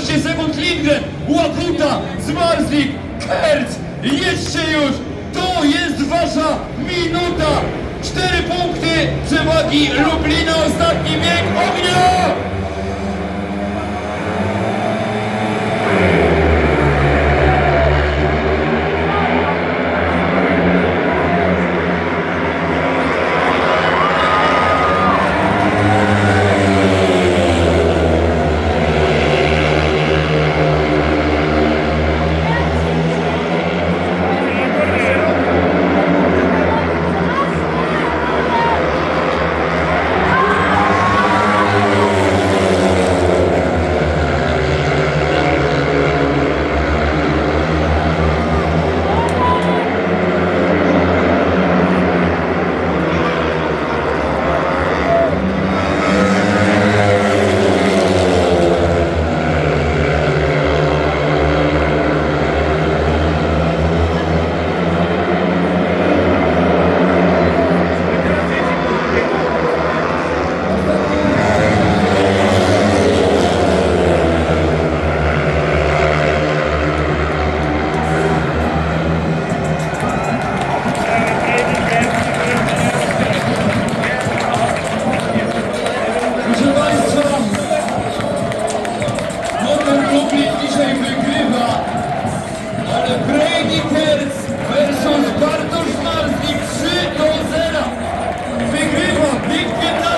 12 sekund Lindgren, Łaputa, Zmarzlik, Kerc, jedźcie już! To jest wasza minuta! Cztery punkty przewagi Lublina, ostatni bieg ognia! Thank you.